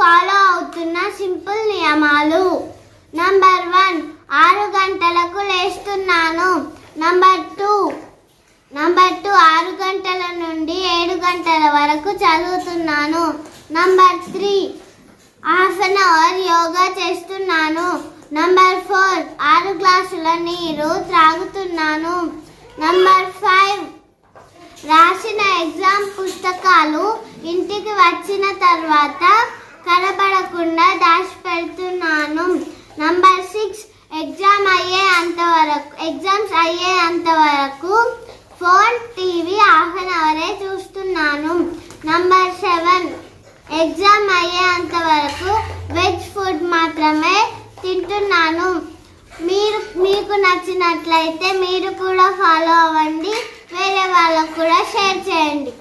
Follow అవుతున్న simple నియమాలు. Number one ఆరు గంటలకు లేస్తున్నాను. నంబర్ టూ నంబర్ టూ ఆరు గంటల నుండి ఏడు గంటల వరకు చదువుతున్నాను. Number three half an hour yoga చేస్తున్నాను. నంబర్ ఫోర్ ఆరు గ్లాసుల నీరు త్రాగుతున్నాను. నంబర్ ఫైవ్ రాసిన ఎగ్జామ్ పుస్తకాలు ఇంటికి వచ్చిన తర్వాత కనబడకుండా దాచి పెడుతున్నాను. నంబర్ సిక్స్ ఎగ్జామ్ అయ్యే అంతవరకు ఎగ్జామ్స్ అయ్యే అంతవరకు ఫోన్ టీవీ హాఫ్ అన్ అవరే చూస్తున్నాను. నంబర్ సెవెన్ ఎగ్జామ్ అయ్యేంత వరకు వెజ్ ఫుడ్ మాత్రమే తింటున్నాను. మీరు మీకు నచ్చినట్లయితే మీరు కూడా ఫాలో అవ్వండి. వేరే వాళ్ళకు కూడా షేర్ చేయండి.